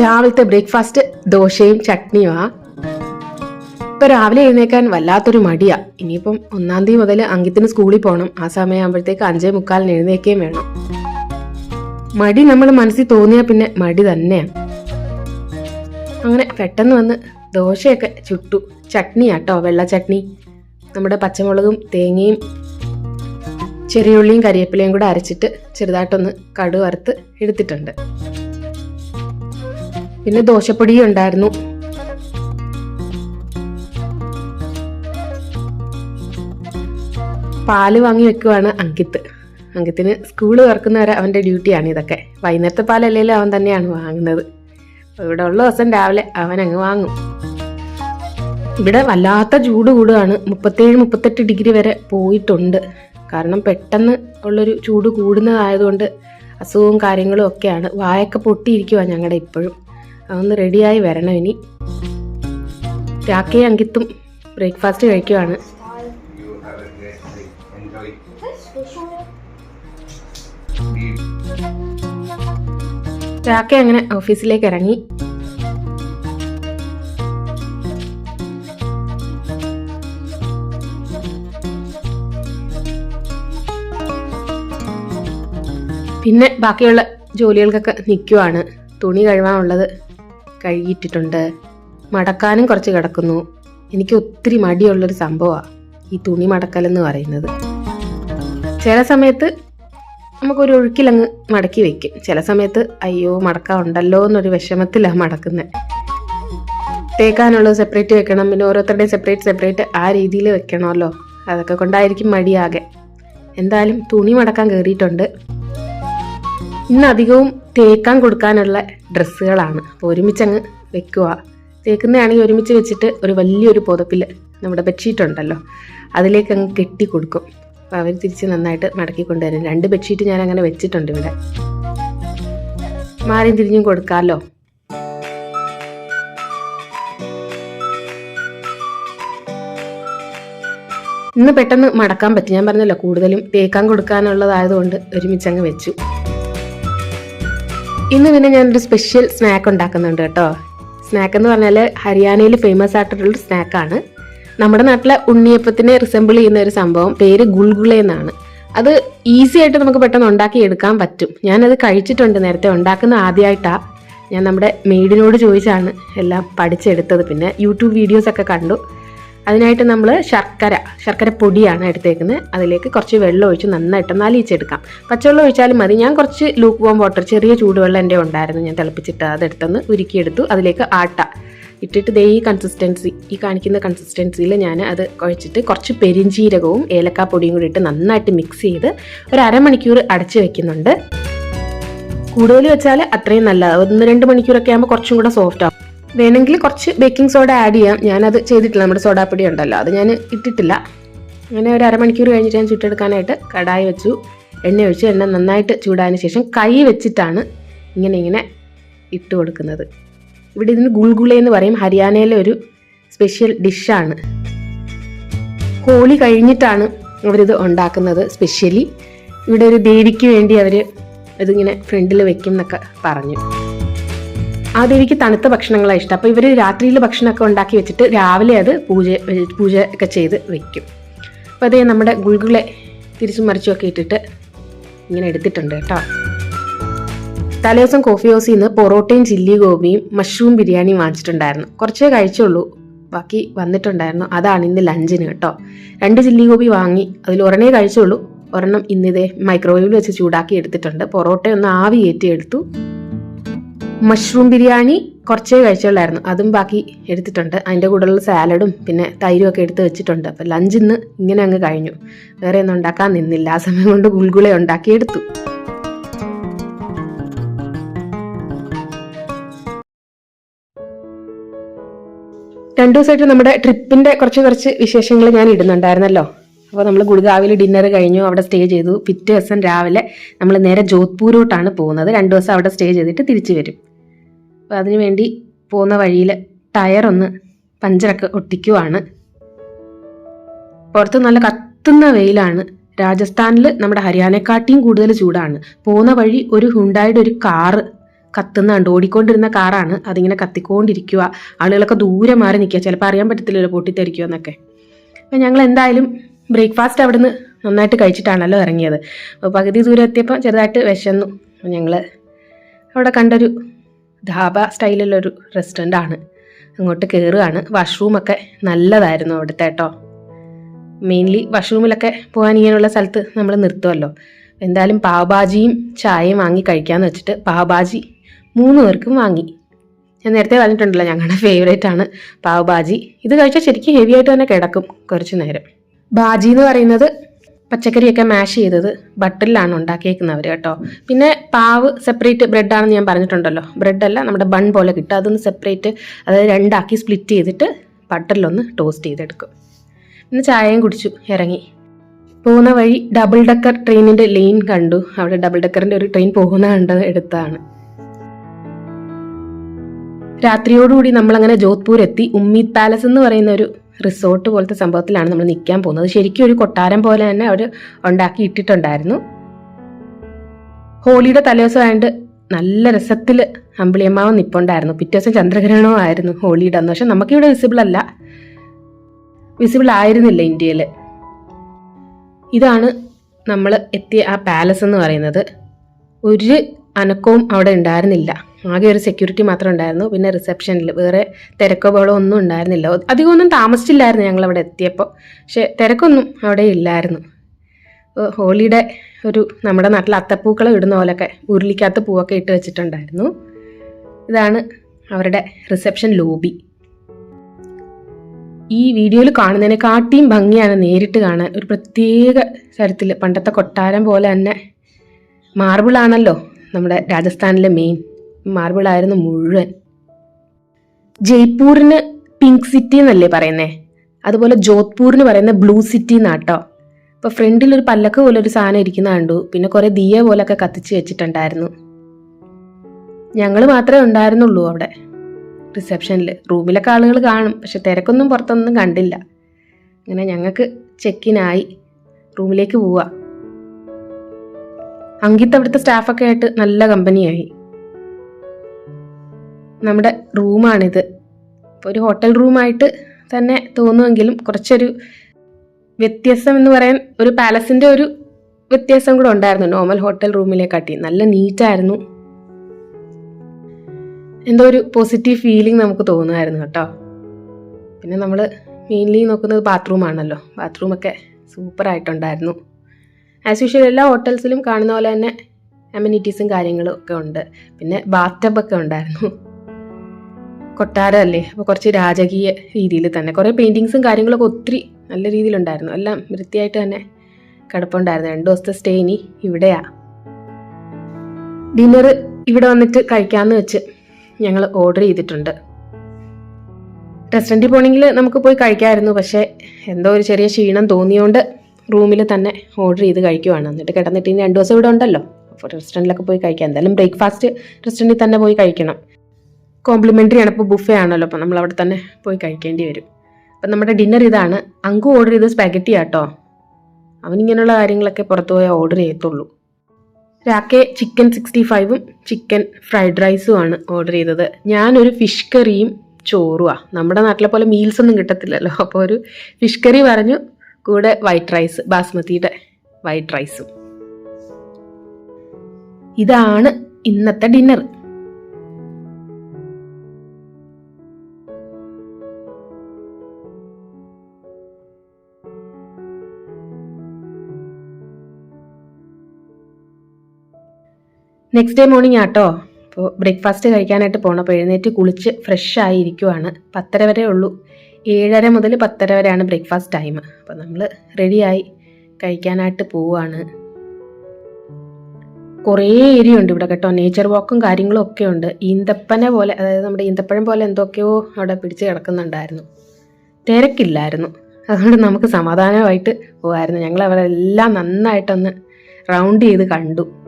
രാവിലത്തെ ബ്രേക്ക്ഫാസ്റ്റ് ദോശയും ചട്നിയുമാ. ഇപ്പൊ രാവിലെ എഴുന്നേക്കാൻ വല്ലാത്തൊരു മടിയാ. ഇനിയിപ്പം ഒന്നാം തീയതി മുതൽ അങ്കിത്തിന് സ്കൂളിൽ പോകണം ആ സമയമാകുമ്പോഴത്തേക്ക് അഞ്ചേ മുക്കാലിന് എഴുന്നേക്കുകയും വേണം. മടി നമ്മൾ മനസ്സിൽ തോന്നിയാൽ പിന്നെ മടി തന്നെയാണ് അങ്ങനെ പെട്ടെന്ന് വന്ന് ദോശയൊക്കെ ചുട്ടു. ചട്നി ആട്ടോ വെള്ള ചട്നി. നമ്മുടെ പച്ചമുളകും തേങ്ങയും ചെറിയുള്ളിയും കരിവേപ്പിലയും കൂടെ അരച്ചിട്ട് ചെറുതായിട്ടൊന്ന് കടു വറുത്ത് എടുത്തിട്ടുണ്ട്. പിന്നെ ദോശപ്പൊടിയും ഉണ്ടായിരുന്നു. പാൽ വാങ്ങി വെക്കുവാണ് അങ്കിത്ത്. അങ്കിത്തിന് സ്കൂൾ തുറക്കുന്നവരെ അവന്റെ ഡ്യൂട്ടിയാണ് ഇതൊക്കെ. വൈകുന്നേരത്തെ പാലല്ലേലും അവൻ തന്നെയാണ് വാങ്ങുന്നത്. ഇവിടെ ഉള്ള ദിവസം രാവിലെ അവൻ അങ്ങ് വാങ്ങും. ഇവിടെ വല്ലാത്ത ചൂട് കൂടുകയാണ് മുപ്പത്തേഴ് മുപ്പത്തെട്ട് ഡിഗ്രി വരെ പോയിട്ടുണ്ട്. കാരണം പെട്ടെന്ന് ഉള്ളൊരു ചൂട് കൂടുന്നതായതുകൊണ്ട് അസുഖവും കാര്യങ്ങളും ഒക്കെയാണ്. വായൊക്കെ പൊട്ടിയിരിക്കുവാണ് ഞങ്ങളുടെ ഇപ്പോഴും. അതൊന്ന് റെഡിയായി വരണം ഇനി. രാക്കെ അങ്കിത്തും ബ്രേക്ക്ഫാസ്റ്റ് കഴിക്കുവാണ്. രാക്കെ അങ്ങനെ ഓഫീസിലേക്ക് ഇറങ്ങി. പിന്നെ ബാക്കിയുള്ള ജോലികൾക്കൊക്കെ നിൽക്കുവാണ് തുണി കഴുകാനുള്ളത് കഴുകിയിട്ടിട്ടുണ്ട്. മടക്കാനും കുറച്ച് കിടക്കുന്നു. എനിക്ക് ഒത്തിരി മടിയുള്ളൊരു സംഭവമാണ് ഈ തുണി മടക്കലെന്ന് പറയുന്നത്. ചില സമയത്ത് നമുക്കൊരു ഒഴുക്കിലങ്ങ് മടക്കി വെക്കും. ചില സമയത്ത് അയ്യോ മടക്കാൻ ഉണ്ടല്ലോ എന്നൊരു വിഷമത്തിലാണ് മടക്കുന്നത് തേക്കാനുള്ളത് സെപ്പറേറ്റ് വെക്കണം. പിന്നെ ഓരോരുത്തരുടെയും സെപ്പറേറ്റ് സെപ്പറേറ്റ് ആ രീതിയിൽ വെക്കണമല്ലോ. അതൊക്കെ കൊണ്ടായിരിക്കും മടിയാകെ. എന്തായാലും തുണി മടക്കാൻ കയറിയിട്ടുണ്ട് ഇന്ന് അധികവും തേക്കാൻ കൊടുക്കാനുള്ള ഡ്രസ്സുകളാണ്. അപ്പോൾ ഒരുമിച്ചങ്ങ് വെക്കുക തേക്കുന്നതാണെങ്കിൽ ഒരുമിച്ച് വെച്ചിട്ട് ഒരു വലിയൊരു പുതപ്പിൽ നമ്മുടെ ബെഡ്ഷീറ്റ് ഉണ്ടല്ലോ അതിലേക്ക് അങ്ങ് കെട്ടി കൊടുക്കും. അപ്പോൾ അവർ തിരിച്ച് നന്നായിട്ട് മടക്കി കൊണ്ടുവരും. രണ്ട് ബെഡ്ഷീറ്റ് ഞാൻ അങ്ങനെ വെച്ചിട്ടുണ്ട് ഇവിടെ. മാറിയും തിരിഞ്ഞും കൊടുക്കാമല്ലോ ഇന്ന് പെട്ടെന്ന് മടക്കാൻ പറ്റി. ഞാൻ പറഞ്ഞല്ലോ കൂടുതലും തേക്കാൻ കൊടുക്കാനുള്ളതായതുകൊണ്ട് ഒരുമിച്ച് അങ്ങ് വെച്ചു. ഇന്ന് പിന്നെ ഞാനൊരു സ്പെഷ്യൽ സ്നാക്ക് ഉണ്ടാക്കുന്നുണ്ട് കേട്ടോ. സ്നാക്ക് എന്ന് പറഞ്ഞാൽ ഹരിയാനയിൽ ഫേമസ് ആയിട്ടുള്ളൊരു സ്നാക്കാണ് നമ്മുടെ നാട്ടിലെ ഉണ്ണിയപ്പത്തിനെ റിസംബിൾ ചെയ്യുന്ന ഒരു സംഭവം പേര് ഗുൾഗുള എന്നാണ്. അത് ഈസി ആയിട്ട് നമുക്ക് പെട്ടെന്ന് ഉണ്ടാക്കി എടുക്കാൻ പറ്റും. ഞാനത് കഴിച്ചിട്ടുണ്ട് നേരത്തെ ഉണ്ടാക്കുന്ന ആദ്യമായിട്ടാണ് ഞാൻ നമ്മുടെ മെയ്ഡിനോട് ചോദിച്ചാണ് എല്ലാം പഠിച്ചെടുത്തത്. പിന്നെ യൂട്യൂബ് വീഡിയോസ് ഒക്കെ കണ്ടു. അതിനായിട്ട് നമ്മൾ ശർക്കര ശർക്കര പൊടിയാണ് എടുത്തേക്കുന്നത്. അതിലേക്ക് കുറച്ച് വെള്ളം ഒഴിച്ച് നന്നായിട്ട് നലിയിച്ചെടുക്കാം പച്ചവെള്ളം ഒഴിച്ചാലും മതി. ഞാൻ കുറച്ച് ലൂക്ക് വോം വാട്ടർ ചെറിയ ചൂടുവെള്ളം എന്റെ ഉണ്ടായിരുന്നു. ഞാൻ തിളപ്പിച്ചിട്ട് അതെടുത്തൊന്ന് ഉരുക്കിയെടുത്തു. അതിലേക്ക് ആട്ട ഇട്ടിട്ട് ദേ ഈ കൺസിസ്റ്റൻസി ഈ കാണിക്കുന്ന കൺസിസ്റ്റൻസിയിൽ ഞാൻ അത് കുഴച്ചിട്ട് കുറച്ച് പെരിഞ്ചീരകവും ഏലക്കാപ്പൊടിയും കൂടി ഇട്ട് നന്നായിട്ട് മിക്സ് ചെയ്ത് ഒരു അരമണിക്കൂർ അടച്ച് വെക്കുന്നുണ്ട്. കൂടുതൽ വെച്ചാൽ അത്രയും നല്ലതാണ്. ഒന്ന് രണ്ട് മണിക്കൂറൊക്കെ ആകുമ്പോൾ കുറച്ചും കൂടെ സോഫ്റ്റ് ആവും. വേണമെങ്കിൽ കുറച്ച് ബേക്കിംഗ് സോഡ ആഡ് ചെയ്യാം. ഞാനത് ചെയ്തിട്ടില്ല. നമ്മുടെ സോഡാപ്പൊടി ഉണ്ടല്ലോ. അത് ഞാൻ ഇട്ടിട്ടില്ല. അങ്ങനെ ഒരു അരമണിക്കൂർ കഴിഞ്ഞിട്ട് ഞാൻ ചുട്ടെടുക്കാനായിട്ട് കടായി വെച്ചു. എണ്ണ ഒഴിച്ച് എണ്ണ നന്നായിട്ട് ചൂടായതിനു ശേഷം കൈ വെച്ചിട്ടാണ് ഇങ്ങനെ ഇങ്ങനെ ഇട്ട് കൊടുക്കുന്നത്. ഇവിടെ ഇതിന് ഗുൾഗുളെ എന്ന് പറയും. ഹരിയാനയിലെ ഒരു സ്പെഷ്യൽ ഡിഷാണ് ഹോളി കഴിഞ്ഞിട്ടാണ് അവരിത് ഉണ്ടാക്കുന്നത് സ്പെഷ്യലി ഇവിടെ ഒരു ദേവിക്ക് വേണ്ടി അവർ ഇതിങ്ങനെ ഫ്രണ്ടിൽ വെക്കും എന്നൊക്കെ പറഞ്ഞു. ആ ദേവിക്ക് തണുത്ത ഭക്ഷണങ്ങളാണ് ഇഷ്ടം. അപ്പോൾ ഇവർ രാത്രിയിൽ ഭക്ഷണമൊക്കെ ഉണ്ടാക്കി വെച്ചിട്ട് രാവിലെ അത് പൂജ പൂജ ഒക്കെ ചെയ്ത് വെക്കും. അപ്പോൾ അതേ നമ്മുടെ ഗുൾഗുളെ തിരിച്ചും മറിച്ചുമൊക്കെ ഇട്ടിട്ട് ഇങ്ങനെ എടുത്തിട്ടുണ്ട് കേട്ടോ. തലേദിവസം കോഫി ഹൗസിൽ നിന്ന് പൊറോട്ടയും ചില്ലി ഗോപിയും മഷ്റൂം ബിരിയാണിയും വാങ്ങിച്ചിട്ടുണ്ടായിരുന്നു. കുറച്ചേ കഴിച്ചുള്ളൂ. ബാക്കി വന്നിട്ടുണ്ടായിരുന്നു. അതാണ് ഇന്ന് ലഞ്ചിന് കേട്ടോ. രണ്ട് ചില്ലി ഗോപി വാങ്ങി. അതിൽ ഒരെണ്ണേ കഴിച്ചുള്ളൂ. ഒരെണ്ണം ഇന്നിതേ മൈക്രോവേവിൽ വെച്ച് ചൂടാക്കി എടുത്തിട്ടുണ്ട്. പൊറോട്ട ഒന്ന് ആവി കയറ്റി എടുത്തു. മഷ്റൂം ബിരിയാണി കുറച്ചേ കഴിച്ചുള്ളായിരുന്നു. അതും ബാക്കി എടുത്തിട്ടുണ്ട്. അതിന്റെ കൂടെയുള്ള സാലഡും പിന്നെ തൈരും ഒക്കെ എടുത്ത് വെച്ചിട്ടുണ്ട്. അപ്പം ലഞ്ച് ഇന്ന് ഇങ്ങനെ അങ്ങ് കഴിഞ്ഞു. വേറെ ഒന്നും ഉണ്ടാക്കാൻ നിന്നില്ല. ആ സമയം കൊണ്ട് ഗുൾഗുള ഉണ്ടാക്കിയെടുത്തു. രണ്ടു ദിവസമായിട്ട് നമ്മുടെ ട്രിപ്പിന്റെ കുറച്ച് കുറച്ച് വിശേഷങ്ങൾ ഞാൻ ഇടുന്നുണ്ടായിരുന്നല്ലോ. അപ്പോൾ നമ്മൾ ഗുഡ്ഗാവിൽ ഡിന്നർ കഴിഞ്ഞു. അവിടെ സ്റ്റേ ചെയ്തു. പിറ്റേ ദിവസം രാവിലെ നമ്മൾ നേരെ ജോധ്പൂരോട്ടാണ് പോകുന്നത്. രണ്ട് ദിവസം അവിടെ സ്റ്റേ ചെയ്തിട്ട് തിരിച്ചു വരും. അപ്പോൾ അതിനു വേണ്ടി പോകുന്ന വഴിയിൽ ടയറൊന്ന് പഞ്ചറൊക്കെ ഒട്ടിക്കുവാണ്. പുറത്ത് നല്ല കത്തുന്ന വെയിലാണ്. രാജസ്ഥാനിൽ നമ്മുടെ ഹരിയാനക്കാട്ടിയും കൂടുതൽ ചൂടാണ്. പോകുന്ന വഴി ഒരു ഹുണ്ടായുടെ ഒരു കാറ് കത്തുന്നുണ്ട് ഓടിക്കൊണ്ടിരുന്ന കാറാണ് അതിങ്ങനെ കത്തിക്കൊണ്ടിരിക്കുക ആളുകളൊക്കെ ദൂരെ മാറി നിൽക്കുക. ചിലപ്പോൾ അറിയാൻ പറ്റത്തില്ലല്ലോ പൊട്ടിത്തെറിക്കുക എന്നൊക്കെ. അപ്പം ഞങ്ങൾ എന്തായാലും ബ്രേക്ക്ഫാസ്റ്റ് അവിടുന്ന് നന്നായിട്ട് കഴിച്ചിട്ടാണല്ലോ ഇറങ്ങിയത്. അപ്പോൾ പകുതി ദൂരം എത്തിയപ്പോൾ ചെറുതായിട്ട് വിശന്നു. ഞങ്ങൾ അവിടെ കണ്ടൊരു ധാബ സ്റ്റൈലിലൊരു റെസ്റ്റോറന്റ് ആണ്. അങ്ങോട്ട് കയറുകയാണ് വാഷ്റൂമൊക്കെ നല്ലതായിരുന്നു അവിടുത്തെ കേട്ടോ മെയിൻലി വാഷ്റൂമിലൊക്കെ പോകാൻ ഇങ്ങനെയുള്ള സ്ഥലത്ത് നമ്മൾ നിർത്തുമല്ലോ എന്തായാലും പാവഭാജിയും ചായയും വാങ്ങി കഴിക്കാമെന്ന് വെച്ചിട്ട് പാവഭാജി മൂന്ന് പേർക്കും വാങ്ങി. ഞാൻ നേരത്തെ പറഞ്ഞിട്ടുണ്ടല്ലോ ഞങ്ങളുടെ ഫേവറേറ്റ് ആണ് പാവഭാജി. ഇത് കഴിച്ചാൽ ശരിക്കും ഹെവി ആയിട്ട് തന്നെ കിടക്കും കുറച്ച് നേരം. ഭാജി എന്ന് പറയുന്നത് പച്ചക്കറിയൊക്കെ മാഷ് ചെയ്തത് ബട്ടറിലാണ് ഉണ്ടാക്കിയേക്കുന്നവർ കേട്ടോ. പിന്നെ പാവ് സെപ്പറേറ്റ് ബ്രെഡാണെന്ന് ഞാൻ പറഞ്ഞിട്ടുണ്ടല്ലോ. ബ്രെഡല്ല നമ്മുടെ ബൺ പോലെ കിട്ടും. അതൊന്ന് സെപ്പറേറ്റ് അതായത് രണ്ടാക്കി സ്പ്ലിറ്റ് ചെയ്തിട്ട് ബട്ടറിലൊന്ന് ടോസ്റ്റ് ചെയ്തെടുക്കും. പിന്നെ ചായയും കുടിച്ചു ഇറങ്ങി. പോകുന്ന വഴി ഡബിൾ ഡക്കർ ട്രെയിനിന്റെ ലെയിൻ കണ്ടു. അവിടെ ഡബിൾ ഡക്കറിന്റെ ഒരു ട്രെയിൻ പോകുന്ന കണ്ടത് എടുത്താണ്. രാത്രിയോടുകൂടി നമ്മളങ്ങനെ ജോധ്പൂർ എത്തി ഉമ്മീദ് പാലസ് എന്ന് പറയുന്ന ഒരു റിസോർട്ട് പോലത്തെ സംഭവത്തിലാണ് നമ്മൾ നിൽക്കാൻ പോകുന്നത്. ശരിക്കും ഒരു കൊട്ടാരം പോലെ തന്നെ അവർ ഉണ്ടാക്കി ഇട്ടിട്ടുണ്ടായിരുന്നു. ഹോളിയുടെ തലേദിവസമായിട്ട് നല്ല രസത്തിൽ അമ്പിളിയമ്മാവ് നിപ്പുണ്ടായിരുന്നു. പിറ്റേ ദിവസം ചന്ദ്രഗ്രഹണവും ആയിരുന്നു ഹോളിയുടെ അന്ന്. പക്ഷെ നമുക്കിവിടെ വിസിബിൾ അല്ല. വിസിബിൾ ആയിരുന്നില്ല ഇന്ത്യയിൽ ഇതാണ് നമ്മൾ എത്തിയ ആ പാലസ് എന്ന് പറയുന്നത്. ഒരു അനക്കവും അവിടെ ഉണ്ടായിരുന്നില്ല. ആകെ ഒരു സെക്യൂരിറ്റി മാത്രം ഉണ്ടായിരുന്നു. പിന്നെ റിസപ്ഷനിൽ വേറെ തിരക്കോ ബഹളോ ഒന്നും ഉണ്ടായിരുന്നില്ല. അധികം ഒന്നും താമസിച്ചില്ലായിരുന്നു ഞങ്ങൾ അവിടെ എത്തിയപ്പോൾ. പക്ഷെ തിരക്കൊന്നും അവിടെ ഇല്ലായിരുന്നു. ഹോളിയുടെ ഒരു നമ്മുടെ നാട്ടിൽ അത്തപ്പൂക്കളം ഇടുന്ന പോലൊക്കെ ഉരുളിക്കകത്ത് പൂവൊക്കെ ഇട്ട് വെച്ചിട്ടുണ്ടായിരുന്നു. ഇതാണ് അവരുടെ റിസപ്ഷൻ ലോബി ഈ വീഡിയോയിൽ കാണുന്നതിനെക്കാട്ടിയും ഭംഗിയാണ് നേരിട്ട് കാണാൻ. ഒരു പ്രത്യേക തരത്തിൽ പണ്ടത്തെ കൊട്ടാരം പോലെ തന്നെ മാർബിളാണല്ലോ നമ്മുടെ രാജസ്ഥാനിലെ മെയിൻ മാർബിൾ ആയിരുന്നു മുഴുവൻ. ജയ്പൂരിന് പിങ്ക് സിറ്റി എന്നല്ലേ പറയുന്നേ? അതുപോലെ ജോധ്പൂരിന് പറയുന്ന ബ്ലൂ സിറ്റി എന്നാട്ടോ ഇപ്പൊ ഫ്രണ്ടിൽ ഒരു പല്ലക്ക് പോലെ ഒരു സാധനം ഇരിക്കുന്ന കണ്ടു. പിന്നെ കുറെ ദിയ പോലൊക്കെ കത്തിച്ച് വെച്ചിട്ടുണ്ടായിരുന്നു. ഞങ്ങൾ മാത്രമേ ഉണ്ടായിരുന്നുള്ളൂ അവിടെ. റിസപ്ഷനിൽ റൂമിലൊക്കെ ആളുകൾ കാണും. പക്ഷെ തിരക്കൊന്നും പുറത്തൊന്നും കണ്ടില്ല. അങ്ങനെ ഞങ്ങൾക്ക് ചെക്കിനായി റൂമിലേക്ക് പോവാ. അങ്കിത്ത് അവിടുത്തെ സ്റ്റാഫൊക്കെ ആയിട്ട് നല്ല കമ്പനിയായി നമ്മുടെ റൂമാണിത്. ഇപ്പോൾ ഒരു ഹോട്ടൽ റൂമായിട്ട് തന്നെ തോന്നുമെങ്കിലും കുറച്ചൊരു വ്യത്യാസം എന്ന് പറയാൻ ഒരു പാലസിന്റെ ഒരു വ്യത്യാസം കൂടെ ഉണ്ടായിരുന്നു നോർമൽ ഹോട്ടൽ റൂമിലെ കാട്ടി നല്ല നീറ്റായിരുന്നു. എന്തോ ഒരു പോസിറ്റീവ് ഫീലിംഗ് നമുക്ക് തോന്നുമായിരുന്നു കേട്ടോ. പിന്നെ നമ്മൾ മെയിൻലി നോക്കുന്നത് ബാത്റൂമാണല്ലോ ബാത്റൂമൊക്കെ സൂപ്പറായിട്ടുണ്ടായിരുന്നു ആസ് യൂഷ്വൽ എല്ലാ ഹോട്ടൽസിലും കാണുന്ന പോലെ തന്നെ അമ്യൂണിറ്റീസും കാര്യങ്ങളും ഒക്കെ ഉണ്ട്. പിന്നെ ബാത്ത് ഒക്കെ ഉണ്ടായിരുന്നു. കൊട്ടാരമല്ലേ? അപ്പോൾ കുറച്ച് രാജകീയ രീതിയിൽ തന്നെ. കുറേ പെയിന്റിങ്സും കാര്യങ്ങളൊക്കെ ഒത്തിരി നല്ല രീതിയിലുണ്ടായിരുന്നു. എല്ലാം വൃത്തിയായിട്ട് തന്നെ കിടപ്പുണ്ടായിരുന്നു. രണ്ടു ദിവസത്തെ സ്റ്റേ ഇനി ഇവിടെയാ. ഡിന്നർ ഇവിടെ വന്നിട്ട് കഴിക്കാമെന്ന് വെച്ച് ഞങ്ങൾ ഓർഡർ ചെയ്തിട്ടുണ്ട്. റെസ്റ്റോറന്റിൽ പോകണമെങ്കിൽ നമുക്ക് പോയി കഴിക്കാമായിരുന്നു പക്ഷേ എന്തോ ഒരു ചെറിയ ക്ഷീണം തോന്നിയോണ്ട് റൂമിൽ തന്നെ ഓർഡർ ചെയ്ത് കഴിക്കുവാണ്. എന്നിട്ട് കിടന്നിട്ട് ഇനി രണ്ട് ദിവസം ഇവിടെ ഉണ്ടല്ലോ. അപ്പോൾ റെസ്റ്റോറന്റിലൊക്കെ പോയി കഴിക്കാം. എന്തായാലും ബ്രേക്ക്ഫാസ്റ്റ് റെസ്റ്റോറന്റിൽ തന്നെ പോയി കഴിക്കണം. കോംപ്ലിമെന്ററി ആണ്. ഇപ്പോൾ ബുഫേ ആണല്ലോ. അപ്പോൾ നമ്മൾ അവിടെ തന്നെ പോയി കഴിക്കേണ്ടി വരും. അപ്പം നമ്മുടെ ഡിന്നർ ഇതാണ്. അങ്കു ഓർഡർ ചെയ്ത് സ്പാഗറ്റി ആട്ടോ. അവനിങ്ങനെയുള്ള കാര്യങ്ങളൊക്കെ പുറത്തു പോയാൽ ഓർഡർ ചെയ്യത്തുള്ളൂ. രാക്കെ ചിക്കൻ സിക്സ്റ്റി ഫൈവും ചിക്കൻ ഫ്രൈഡ് റൈസും ആണ് ഓർഡർ ചെയ്തത്. ഞാനൊരു ഫിഷ് കറിയും ചോറുമാണ് നമ്മുടെ നാട്ടിലെ പോലെ മീൽസ് ഒന്നും കിട്ടത്തില്ലല്ലോ. അപ്പോൾ ഒരു ഫിഷ് കറി പറഞ്ഞു കൂടെ വൈറ്റ് റൈസ് ബാസ്മതിയുടെ വൈറ്റ് റൈസും ഇതാണ് ഇന്നത്തെ ഡിന്നർ നെക്സ്റ്റ് ഡേ മോർണിംഗ് ആട്ടോ. അപ്പോൾ ബ്രേക്ക്ഫാസ്റ്റ് കഴിക്കാനായിട്ട് പോകണം അപ്പോൾ എഴുന്നേറ്റ് കുളിച്ച് ഫ്രഷ് ആയി ഇരിക്കുവാണ് പത്തര വരെ ഉള്ളൂ. ഏഴര മുതൽ പത്തര വരെയാണ് ബ്രേക്ക്ഫാസ്റ്റ് ടൈം അപ്പോൾ നമ്മൾ റെഡിയായി കഴിക്കാനായിട്ട് പോവുകയാണ് കുറേ ഏരിയ ഉണ്ട് ഇവിടെ കേട്ടോ. നേച്ചർ വാക്കും കാര്യങ്ങളും ഒക്കെ ഉണ്ട്. ഈന്തപ്പനെ പോലെ അതായത് നമ്മുടെ ഈന്തപ്പഴം പോലെ എന്തൊക്കെയോ അവിടെ പിടിച്ച് കിടക്കുന്നുണ്ടായിരുന്നു. തിരക്കില്ലായിരുന്നു. അതുകൊണ്ട് നമുക്ക് സമാധാനമായിട്ട് പോകായിരുന്നു ഞങ്ങൾ അവരെല്ലാം നന്നായിട്ടൊന്ന് റൗണ്ട് ചെയ്ത് കണ്ടു.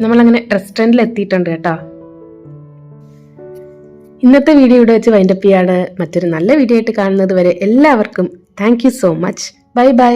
നമ്മളങ്ങനെ റെസ്റ്റോറന്റിൽ എത്തിയിട്ടുണ്ട് കേട്ടോ. ഇന്നത്തെ വീഡിയോ ഇവിടെ വെച്ച് വൈൻഡപ്പ് ചെയ്യാണ്. മറ്റൊരു നല്ല വീഡിയോ ആയിട്ട് കാണുന്നത് വരെ എല്ലാവർക്കും thank so much bye bye